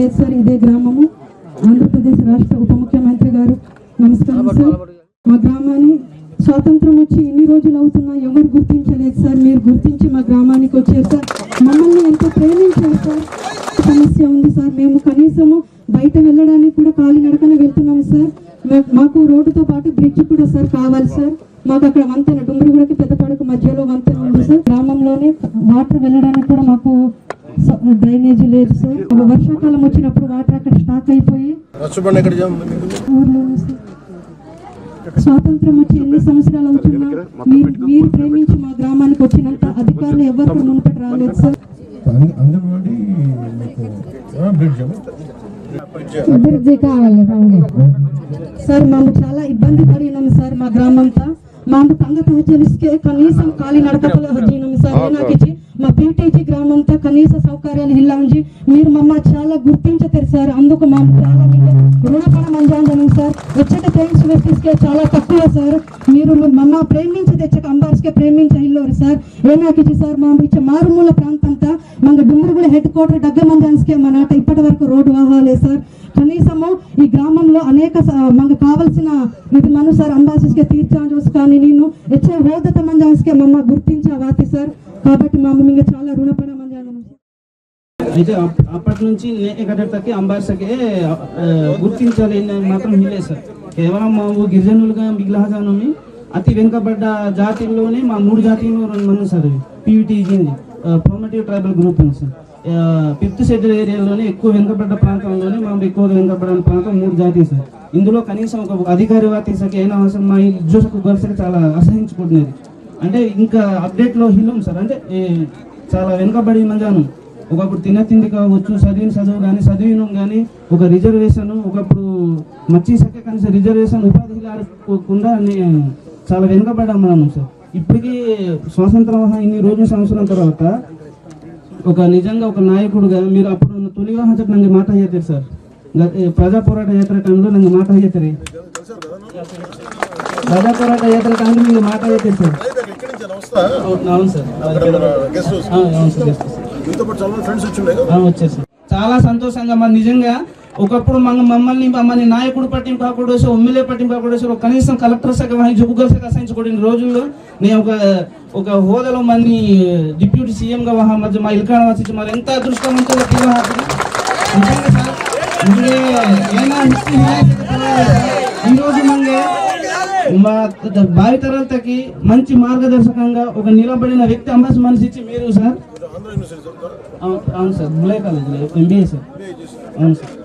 Village sir ఇదే గ్రామము. ఆంధ్రప్రదేశ్ రాష్ట్ర ఉప ముఖ్యమంత్రి గారు నమస్కారం సార్. మా గ్రామాన్ని స్వాతంత్రం వచ్చి ఇన్ని రోజులు అవుతున్నా ఎవరు గుర్తించలేదు సార్. మీరు గుర్తించి మా గ్రామానికి వచ్చారు సార్. మమ్మల్ని ఎంతో ప్రేమించారు సార్? సమస్య ఉంది సార్. మేము కనీసము బయట వెళ్ళడానికి కూడా కాలినడకన వెళ్తున్నాము సార్. మాకు రోడ్డుతో పాటు బ్రిడ్జ్ కూడా సార్ కావాలి సార్. మాకు అక్కడ వంతెన డుమ్రిగూడకి ఇప్పుడు వర్షాకాలం వచ్చినప్పుడు వాటర్ అక్కడ స్టాక్ అయిపోయి స్వాతంత్రం వచ్చి ఎన్ని సంవత్సరాలు అవుతున్నా? మీరు మీరు ప్రేమించి మా గ్రామానికి వచ్చినంత అధికారులు ఎవరు మునుపటి రాలేదు సార్? అభివృద్ధి కావాలి సార్ మేము చాలా ఇబ్బంది పడినాం సార్ మా గ్రామంతా. మాకు తంగ తహచరిస్తే కనీసం కాలి నడకపల సార్. నాకు ఇచ్చి మా పీటీజీ గ్రామంతో కనీస సౌకర్యాలు ఇల్లా ఉంది మీరు మమ్మ చాలా గుర్తించ సార్. అందుకు మా చాలా రుణపణం అంజాంజనం సార్. వచ్చే థ్యాంక్స్ వ్యక్తిస్కే చాలా తక్కువ సార్. మీరు మమ్మ ప్రేమించి తెచ్చక అంబార్స్కే ప్రేమించ ఇల్లు సార్. ఏనాకిచ్చి సార్ మా ఇచ్చే మారుమూల ప్రాంతంతా మన డుమ్మిరిగూడ హెడ్ క్వార్టర్ డగ్గ మంజాన్స్కే మా నాట ఇప్పటి వరకు రోడ్డు వాహాలే సార్. కనీసము ఈ గ్రామంలో అనేక మనకు కావలసిన ఇది మను సార్ అంబాసిస్కే తీర్చాజోస్ కానీ నేను వచ్చే హోదత మందాన్స్కే మమ్మ గుర్తించా వాతి సార్. కాబట్టి మా ఇంకా చాలా రుణపడ అయితే అప్- అప్పటి నుంచి నేకటకి అంబార్సకే గుర్తించాలి మాత్రం ఇల్లే సార్. కేవలం మా ఊ గిరిజనులుగా మిగిలిన అతి వెనుకబడ్డ జాతిల్లోనే మా మూడు జాతీయులు రెండు మంది sir PVTG primitive tribal group ఉంది సార్. ఫిఫ్త్ షెడ్యూల్ ఏరియాలోనే ఎక్కువ వెనుకబడ్డ ప్రాంతంలోనే మా ఎక్కువ వెనుకబడిన ప్రాంతం మూడు జాతీయ సార్. ఇందులో కనీసం ఒక అధికారి వాతీసకి అయినా అవసరం మా ఇజ్జోసకు గొలుసకి చాలా అసహించుకుంటున్నది అంటే ఇంకా అప్డేట్లో హిల్లం సార్ అంటే చాలా వెనుకబడి మందాను. ఒకప్పుడు తిన్న తిండి కావచ్చు చదివిన చదువు కానీ చదివిన కానీ ఒక రిజర్వేషన్ ఒకప్పుడు మచ్చి సఖ్య కనీస రిజర్వేషన్ ఉపాధి ఆడకుండా చాలా వెనుకబడ్డాం సార్. ఇప్పటికీ స్వాతంత్రం ఇన్ని రోజుల సంవత్సరం తర్వాత ఒక నిజంగా ఒక నాయకుడుగా మీరు అప్పుడు తొలి వివాహం చెప్పి మాట చేతారు సార్. గ- ప్రజా పోరాట యాత్ర టైంలో నన్ను మాట చేతారు ప్రజా పోరాట యాత్ర టైంలో మీకు మాట చేతారు సార్. అవును సార్. గెస్ట్ అవును సార్ yes, sir. మీతో పాటు చాలా ఫ్రెండ్స్ వచ్చేసి సంతోషంగా మరి నిజంగా ఒకప్పుడు మన మమ్మల్ని మమ్మల్ని నాయకుడు పట్టింపు కాకూడదు ఎమ్మెల్యే పట్టింపు కాకూడదు కనీసం కలెక్టర్ శాఖ వహించి ఉపకుల శాఖ అసహించకూడిన రోజుల్లో నేను ఒక ఒక హోదాలో మంది డిప్యూటీ సీఎం గా వహా మధ్య మా ఇల్కాడ వచ్చి మరి ఎంత అదృష్టవంతులు నిజంగా సార్ ముందే ఏనా హిస్టరీ ఈ రోజు మందే మా భావితరాలకి మంచి మార్గదర్శకంగా ఒక నిలబడిన వ్యక్తి అంబాసి ఇచ్చి మీరు సార్? అవును సార్. బులే కాలేజీలో ఎంబీఏ సార్. అవును సార్.